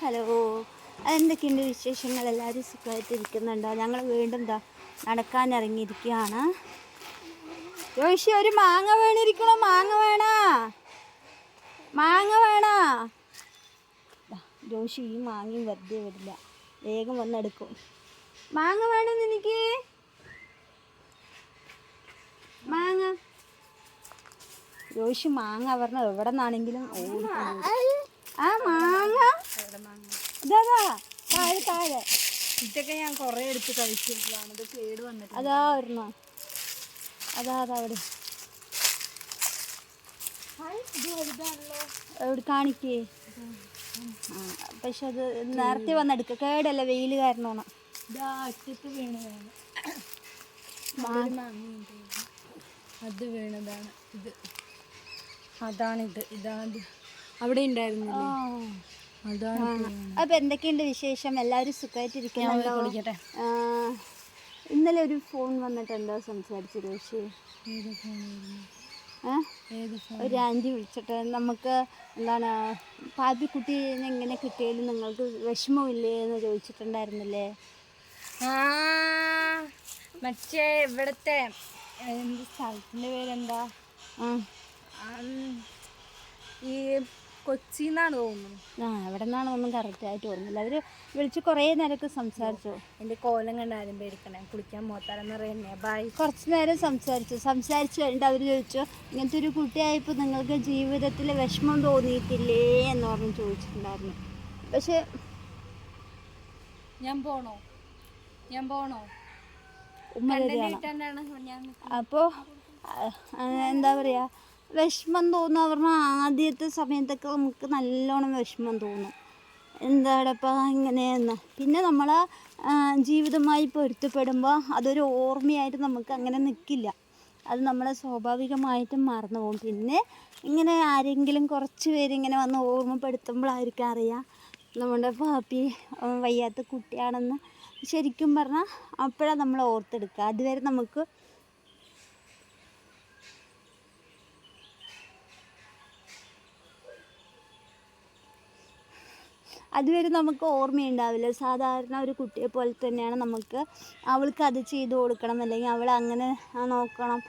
Hello. എന്തൊക്കെയുണ്ട് വിശേഷങ്ങൾ? എല്ലാവരും സുഖമായിട്ട് ഇരിക്കുന്നുണ്ടോ ഞങ്ങൾ വീണ്ടും എന്താ നടക്കാൻ ഇറങ്ങിയിരിക്കുകയാണ് ജോഷി ഒരു മാങ്ങ വേണിരിക്കണോ. മാങ്ങ വേണോ? മാങ്ങ വേണോ? ജോഷി ഈ മാങ്ങയും വെറുതെ വരില്ല വേഗം വന്നെടുക്കും. മാങ്ങ വേണം എനിക്ക് മാങ്ങ. ജോഷി മാങ്ങ പറഞ്ഞ എവിടെ നിന്നാണെങ്കിലും. ആ മാങ്ങ. ഇതാ താഴെ താഴെ. ഇതൊക്കെ ഞാൻ കുറേ എടുത്ത് കഴിച്ചിട്ടാണ് ഇത് കേട് വന്നിട്ട് അതാ ഒരെണ്ണം. അതാ അതാ അവിടെ. എവിടെ കാണിക്കേ. പക്ഷെ അത് നേരത്തെ വന്നെടുക്ക. കേടല്ല വെയിൽ കാരണമാണ്. അത് വീണതാണ്. ഇത്. അതാണിത്. ഇതാണ് അവിടെ ഉണ്ടായിരുന്നു. അപ്പൊ എന്തൊക്കെയുണ്ട് വിശേഷം? എല്ലാവരും സുഖമായിട്ടിരിക്കണല്ലോ വിളിക്കട്ടെ ഇന്നലെ ഒരു ഫോൺ വന്നിട്ടുണ്ടോ സംസാരിച്ചു രോഷി ഒരു ആന്റി വിളിച്ചിട്ട് നമുക്ക് എന്താണ് പാപ്പിക്കുട്ടീനെ എങ്ങനെ കിട്ടിയാലും നിങ്ങൾക്ക് വിഷമമില്ലേ എന്ന് ചോദിച്ചിട്ടുണ്ടായിരുന്നില്ലേ? ആ. മറ്റേ ഇവിടുത്തെ എന്ത് സ്ഥലത്തിന്റെ പേരെന്താ? ആ. ഉം, എന്നാണ് കൊച്ചിന്നാണ് തോന്നുന്നു. ആ എവിടെ നിന്നാണ് ഒന്നും കറക്റ്റായിട്ട് ഓർമ്മയില്ല അവർ വിളിച്ച് കുറേ നേരമൊക്കെ സംസാരിച്ചു. എന്റെ കോലം കണ്ട് ആരും പേടിക്കണേ കുളിക്കാൻ മോത്താരെന്ന് പറയുന്നേ. ബായ് കുറച്ച് നേരം സംസാരിച്ചു. സംസാരിച്ചു കഴിഞ്ഞിട്ട് അവർ ചോദിച്ചു ഇങ്ങനത്തെ ഒരു കുട്ടിയായപ്പോൾ നിങ്ങൾക്ക് ജീവിതത്തിൽ വിഷമം തോന്നിയിട്ടില്ലേ? എന്ന് പറഞ്ഞ് ചോദിച്ചിട്ടുണ്ടായിരുന്നു. പക്ഷേ ഞാൻ പോണോ? ഞാൻ പോണോ? ഉമ്മ അപ്പോൾ എന്താ പറയുക വിഷമം തോന്നുക പറഞ്ഞാൽ ആദ്യത്തെ സമയത്തൊക്കെ നമുക്ക് നല്ലോണം വിഷമം തോന്നും. എന്താടപ്പാ ഇങ്ങനെയെന്ന്. പിന്നെ നമ്മൾ ജീവിതമായി പൊരുത്തപ്പെടുമ്പോൾ അതൊരു ഓർമ്മയായിട്ട് നമുക്ക് അങ്ങനെ നിൽക്കില്ല അത് നമ്മളെ സ്വാഭാവികമായിട്ടും മറന്നു പോകും. പിന്നെ ഇങ്ങനെ ആരെങ്കിലും കുറച്ച് പേര് ഇങ്ങനെ വന്ന് ഓർമ്മപ്പെടുത്തുമ്പോഴായിരിക്കും അറിയാം നമ്മുടെ പാപ്പി വയ്യാത്ത കുട്ടിയാണെന്ന്. ശരിക്കും പറഞ്ഞാൽ അപ്പോഴാണ് നമ്മൾ ഓർത്തെടുക്കുക. അതുവരെ നമുക്ക് അതുവരെ നമുക്ക് ഓർമ്മയുണ്ടാവില്ല. സാധാരണ ഒരു കുട്ടിയെ പോലെ തന്നെയാണ് നമുക്ക് അവൾക്ക് അത് ചെയ്തു കൊടുക്കണം. അല്ലെങ്കിൽ അവൾ അങ്ങനെ നോക്കണം.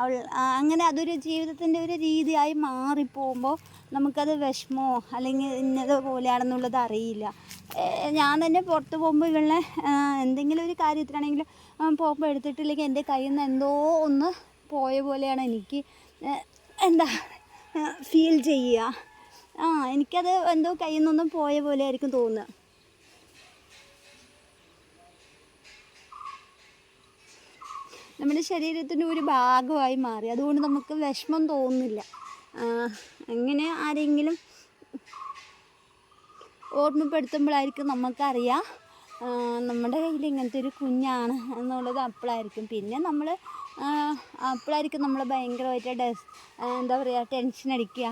അവൾ അങ്ങനെ അതൊരു ജീവിതത്തിന്റെ ഒരു രീതിയായി മാറിപ്പോകുമ്പോൾ നമുക്കത് വിഷമോ അല്ലെങ്കിൽ ഇന്നത് പോലെയാണെന്നുള്ളത് അറിയില്ല. ഞാൻ തന്നെ പുറത്ത് പോകുമ്പോൾ ഇവളെ എന്തെങ്കിലും ഒരു കാര്യത്തിനാണെങ്കിൽ പോകുമ്പോൾ എടുത്തിട്ടില്ലെങ്കിൽ എന്റെ കയ്യിൽ നിന്ന് എന്തോ ഒന്ന് പോയ പോലെയാണ് എനിക്ക് എന്താ ഫീൽ ചെയ്യുക. ആ എനിക്കത് എന്തോ കയ്യിൽ നിന്നൊന്നും പോയ പോലെ ആയിരിക്കും തോന്നുന്നത് നമ്മുടെ ശരീരത്തിന്റെ ഒരു ഭാഗമായി മാറി. അതുകൊണ്ട് നമുക്ക് വിഷമം തോന്നുന്നില്ല. അങ്ങനെ ആരെങ്കിലും ഓർമ്മപ്പെടുത്തുമ്പോഴായിരിക്കും നമുക്കറിയാം നമ്മുടെ കയ്യിൽ ഇങ്ങനത്തെ ഒരു കുഞ്ഞാണ് എന്നുള്ളത് അപ്പോഴായിരിക്കും. പിന്നെ നമ്മൾ അപ്പോഴായിരിക്കും നമ്മൾ ഭയങ്കരമായിട്ട് ഡെസ് എന്താ പറയുക ടെൻഷൻ അടിക്കുക.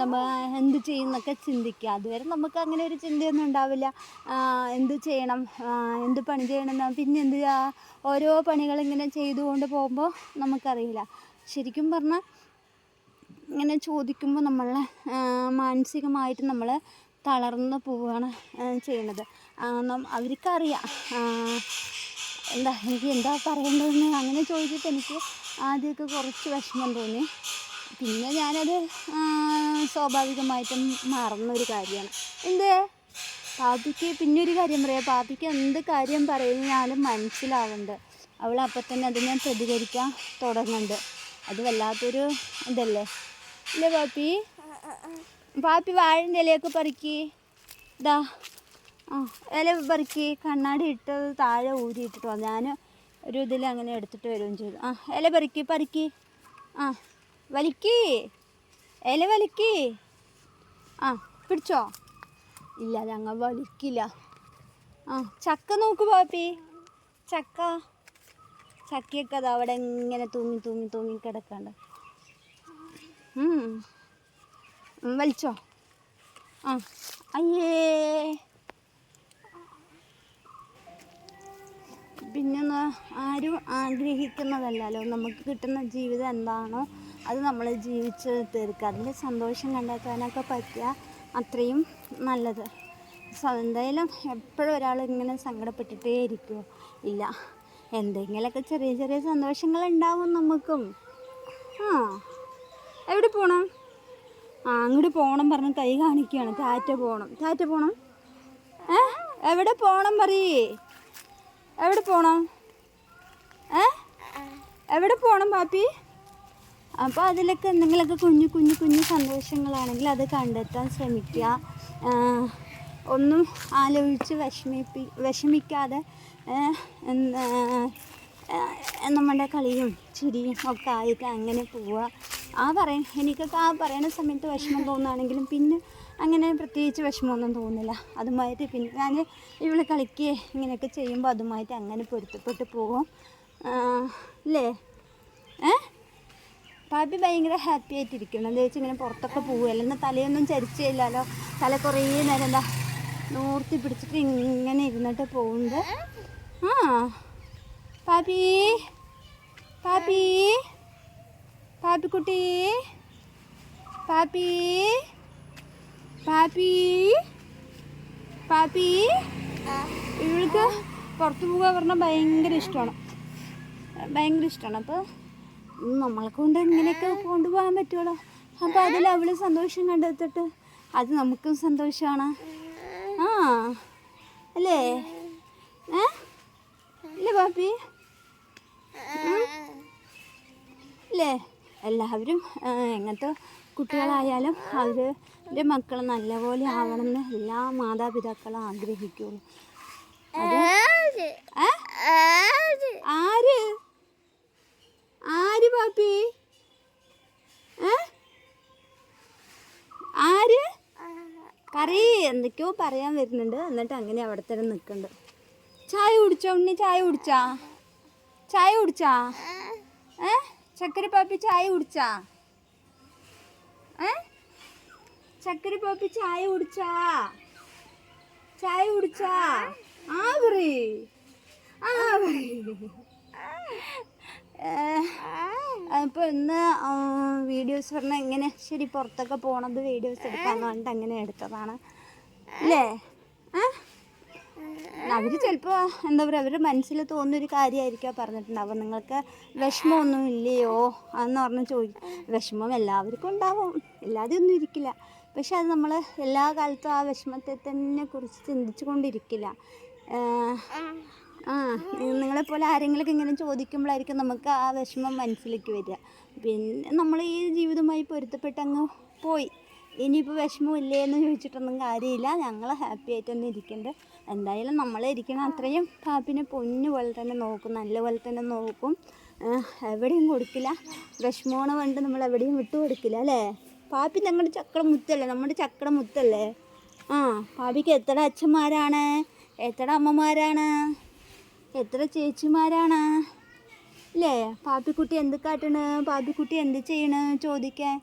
നമ്മൾ എന്ത് ചെയ്യുന്നൊക്കെ ചിന്തിക്കുക. അതുവരെ നമുക്ക് അങ്ങനെ ഒരു ചിന്തയൊന്നും ഉണ്ടാവില്ല. എന്ത് ചെയ്യണം? എന്ത് പണി ചെയ്യണം പിന്നെ എന്ത് ഓരോ പണികളിങ്ങനെ ചെയ്തുകൊണ്ട് പോകുമ്പോൾ നമുക്കറിയില്ല. ശരിക്കും പറഞ്ഞാൽ ഇങ്ങനെ ചോദിക്കുമ്പോൾ നമ്മളെ മാനസികമായിട്ട് നമ്മൾ തളർന്നു പോവുകയാണ് ചെയ്യുന്നത്. അവർക്കറിയാം. എന്താ എനിക്ക് എന്താ പറയേണ്ടതെന്ന്. അങ്ങനെ ചോദിച്ചിട്ട് എനിക്ക് ആദ്യമൊക്കെ കുറച്ച് വിഷമം തോന്നി. പിന്നെ ഞാനത് സ്വാഭാവികമായിട്ടും മറന്നൊരു കാര്യമാണ്. എന്ത്? പാപ്പിക്ക് പിന്നെ ഒരു കാര്യം പറയാം. പാപ്പിക്ക് എന്ത് കാര്യം പറയുന്നാലും മനസ്സിലാവുന്നുണ്ട്. അവൾ അപ്പം തന്നെ ഞാൻ പ്രതികരിക്കാൻ തുടങ്ങുന്നുണ്ട്. അത് വല്ലാത്തൊരു ഇതല്ലേ? ഇല്ലേ പാപ്പി? പാപ്പി വാഴന്റെ ഇലയൊക്കെ പറിക്കി. ഇതാ. ആ ഇല പറിക്കി. കണ്ണാടി ഇട്ടത് താഴെ ഊരിയിട്ടിട്ട് വന്നു ഞാൻ ഒരു ഇതിൽ അങ്ങനെ എടുത്തിട്ട് വരികയും ചെയ്തു. ആ ഇല പറിക്കി പറിക്കി. ആ. വലിക്കി. ഇല വലിക്കി. ആ പിടിച്ചോ? ഇല്ല ഞങ്ങൾ വലിക്കില്ല. ആ ചക്ക നോക്ക് പാപ്പി. ചക്ക. ചക്കയൊക്കെ അത് അവിടെ ഇങ്ങനെ തൂങ്ങി തൂങ്ങി തൂങ്ങി കിടക്കണ്ട്. വലിച്ചോ? ആ അയ്യേ. പിന്നെ ആരും ആഗ്രഹിക്കുന്നതല്ലല്ലോ. നമുക്ക് കിട്ടുന്ന ജീവിതം എന്താണോ അത് നമ്മൾ ജീവിച്ച് തീർക്കുക. അതിൽ സന്തോഷം കണ്ടെത്താനൊക്കെ പറ്റുക അത്രയും നല്ലത്. എന്തായാലും എപ്പോഴും ഒരാൾ ഇങ്ങനെ സങ്കടപ്പെട്ടിട്ടേ ഇരിക്കുമോ ഇല്ല. എന്തെങ്കിലുമൊക്കെ ചെറിയ ചെറിയ സന്തോഷങ്ങൾ ഉണ്ടാവും നമുക്കും. ആ. എവിടെ പോകണം ആ അങ്ങോട്ട് പോകണം പറഞ്ഞ് കൈ കാണിക്കുകയാണ് താറ്റ പോകണം താറ്റ പോകണം ഏ? എവിടെ പോകണം പറയേ? എവിടെ പോകണം ഏ? എവിടെ പോകണം പാപ്പി? അപ്പോൾ അതിലൊക്കെ എന്തെങ്കിലുമൊക്കെ കുഞ്ഞു കുഞ്ഞു കുഞ്ഞു സന്തോഷങ്ങളാണെങ്കിൽ അത് കണ്ടെത്താൻ ശ്രമിക്കുക. ഒന്നും ആലോചിച്ച് വിഷമിപ്പി വിഷമിക്കാതെ നമ്മുടെ കളിയും ചിരിയും ഒക്കെ ആയിട്ട് അങ്ങനെ പോവുക. ആ പറയ എനിക്കൊക്കെ ആ പറയുന്ന സമയത്ത് വിഷമം തോന്നുകയാണെങ്കിലും പിന്നെ അങ്ങനെ പ്രത്യേകിച്ച് വിഷമമൊന്നും തോന്നില്ല അതുമായിട്ട് പിന്നെ ഞാൻ ഇവളെ കളിക്കുകയെ ഇങ്ങനെയൊക്കെ ചെയ്യുമ്പോൾ അതുമായിട്ട് അങ്ങനെ പൊരുത്തപ്പെട്ട് പോകും. അല്ലേ? ഏ? പാപ്പി ഭയങ്കര ഹാപ്പി ആയിട്ടിരിക്കണം എന്താ വെച്ചാൽ ഇങ്ങനെ പുറത്തൊക്കെ പോവുകയല്ല. എന്നാൽ തലയൊന്നും ചരിച്ചില്ലല്ലോ. തല കുറേ നേരം എന്താ നോർത്തി പിടിച്ചിട്ട് ഇങ്ങനെ ഇരുന്നിട്ട് പോകുന്നുണ്ട് ആ പാപ്പി പാപ്പി പാപ്പിക്കുട്ടി പാപ്പി പാപ്പി പാപ്പി. ഇവൾക്ക് പുറത്ത് പോകുക പറഞ്ഞാൽ ഭയങ്കര ഇഷ്ടമാണ്. ഭയങ്കര ഇഷ്ടമാണ്. അപ്പോൾ നമ്മളെ കൊണ്ട് എങ്ങനെയൊക്കെ കൊണ്ടുപോകാൻ പറ്റുമല്ലോ അപ്പോൾ അതിൽ അവൾ സന്തോഷം കണ്ടെത്തിട്ട് അത് നമുക്കും സന്തോഷമാണ് ആ അല്ലേ? ഏ? അല്ലേ പാപ്പി? അല്ലേ എല്ലാവരും എങ്ങനത്തെ കുട്ടികളായാലും അവരുടെ മക്കൾ നല്ലപോലെ ആവണമെന്ന് എല്ലാ മാതാപിതാക്കളും ആഗ്രഹിക്കുള്ളൂ? ആര്? ആര് പാപ്പി? ആര്? പറയേ എന്തൊക്കെയോ പറയാൻ വരുന്നുണ്ട്. എന്നിട്ട് അങ്ങനെ അവിടെ തന്നെ നിൽക്കുന്നുണ്ട്. ചായ കുടിച്ചോ ഉണ്ണി? ചായ കുടിച്ചാ? ചായ കുടിച്ചാ? ഏ? ചക്കര പാപ്പി ചായ കുടിച്ചാ? ഏ? ചക്കര പാപ്പി ചായ കുടിച്ചാ? ചായ കുടിച്ചാ? ആ പറ ആ പറയ്. അപ്പോൾ ഇന്ന് വീഡിയോസ് പറഞ്ഞാൽ എങ്ങനെ ശരി പുറത്തൊക്കെ പോണത് വീഡിയോസ് എടുക്കാന്ന് പറഞ്ഞിട്ട് അങ്ങനെ എടുത്തതാണ്. അല്ലേ അവർ ചിലപ്പോൾ എന്താ പറയുക അവരുടെ മനസ്സിൽ തോന്നുന്നൊരു കാര്യമായിരിക്കും പറഞ്ഞിട്ടുണ്ടാവും നിങ്ങൾക്ക് വിഷമമൊന്നും ഇല്ലയോ എന്ന് പറഞ്ഞ് ചോദിക്കും വിഷമം എല്ലാവർക്കും ഉണ്ടാവും. ഇല്ലാതെ ഒന്നും ഇരിക്കില്ല. പക്ഷെ അത് നമ്മൾ എല്ലാ കാലത്തും ആ വിഷമത്തെ തന്നെ കുറിച്ച് ചിന്തിച്ചു കൊണ്ടിരിക്കില്ല ആ നിങ്ങളെ നിങ്ങളെപ്പോലെ ആരെങ്കിലുമൊക്കെ ഇങ്ങനെ ചോദിക്കുമ്പോഴായിരിക്കും നമുക്ക് ആ വിഷമം മനസ്സിലേക്ക് വരിക. പിന്നെ നമ്മൾ ഈ ജീവിതവുമായി പൊരുത്തപ്പെട്ട് അങ്ങ് പോയി. ഇനിയിപ്പോൾ വിഷമമില്ലേ എന്ന് ചോദിച്ചിട്ടൊന്നും കാര്യമില്ല. ഞങ്ങൾ ഹാപ്പി ആയിട്ട് തന്നെ ഇരിക്കുന്നുണ്ട് എന്തായാലും നമ്മൾ ഇരിക്കണം അത്രയും പാപ്പിനെ പൊന്നു പോലെ തന്നെ നോക്കും. നല്ലപോലെ തന്നെ നോക്കും. എവിടെയും കൊടുക്കില്ല. വിഷമമാണ് കൊണ്ട് നമ്മൾ എവിടെയും വിട്ടു കൊടുക്കില്ല അല്ലേ? പാപ്പി ഞങ്ങളുടെ ചക്കട മുത്തല്ലേ നമ്മുടെ ചക്കട മുത്തല്ലേ ആ പാപ്പിക്ക് എത്ര അച്ഛന്മാരാണ്? എത്ര അമ്മമാരാണ്? എത്ര ചേച്ചിമാരാണ്? ഇല്ലേ പാപ്പിക്കുട്ടി എന്ത് കാട്ടണ്? പാപ്പിക്കുട്ടി എന്ത് ചെയ്യണ്? ചോദിക്കാൻ.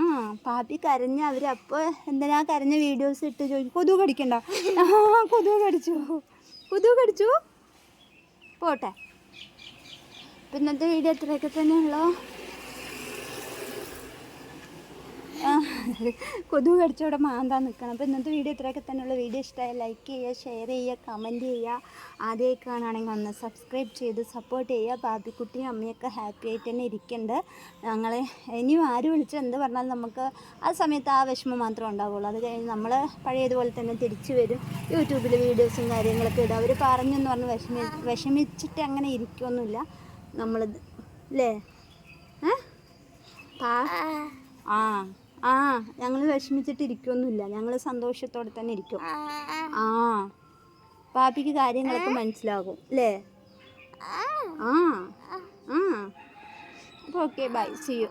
ആ പാപ്പി കരഞ്ഞ അവരപ്പോൾ എന്തിനാ കരഞ്ഞ വീഡിയോസ് ഇട്ട് ചോദിക്കും കൊതു കടിക്കണ്ട. കൊതു കടിച്ചു. കൊതു കടിച്ചു. പോട്ടെ. ഇന്നത്തെ വീഡിയോ ഇത്രയൊക്കെ തന്നെയുള്ളൂ ആ, കൊതുക് കടിച്ചവിടെ മാന്താൻ നിൽക്കണം അപ്പോൾ ഇന്നത്തെ വീഡിയോ ഇത്രയൊക്കെ തന്നെയുള്ള. വീഡിയോ ഇഷ്ടമായ ലൈക്ക് ചെയ്യുക ഷെയർ ചെയ്യുക കമന്റ് ചെയ്യുക. ആദ്യമായി കാണുകയാണെങ്കിൽ ഒന്ന് സബ്സ്ക്രൈബ് ചെയ്ത് സപ്പോർട്ട് ചെയ്യുക. ബാബിക്കുട്ടിയും അമ്മയൊക്കെ ഹാപ്പി ആയിട്ട് തന്നെ ഇരിക്കുന്നുണ്ട് ഞങ്ങളെ ഇനിയും ആര് വിളിച്ച് എന്ത് പറഞ്ഞാലും നമുക്ക് ആ സമയത്ത് ആ വിഷമം മാത്രമേ ഉണ്ടാവുള്ളൂ. അത് കഴിഞ്ഞ് നമ്മൾ പഴയതുപോലെ തന്നെ തിരിച്ചു വരും. യൂട്യൂബിൽ വീഡിയോസും കാര്യങ്ങളൊക്കെ ഇടും. അവർ പറഞ്ഞെന്ന് പറഞ്ഞ് വിഷമി വിഷമിച്ചിട്ട് അങ്ങനെ ഇരിക്കുമൊന്നുമില്ല നമ്മളിത് അല്ലേ ആ. ആ ഞങ്ങൾ വിഷമിച്ചിട്ട് ഇരിക്കൊന്നുമില്ല ഞങ്ങൾ സന്തോഷത്തോടെ തന്നെ ഇരിക്കും. ആ പാപ്പിക്ക് കാര്യങ്ങളൊക്കെ മനസ്സിലാകും അല്ലേ? ആ ആ. അപ്പോൾ ഓക്കെ ബൈ ചെയ്യൂ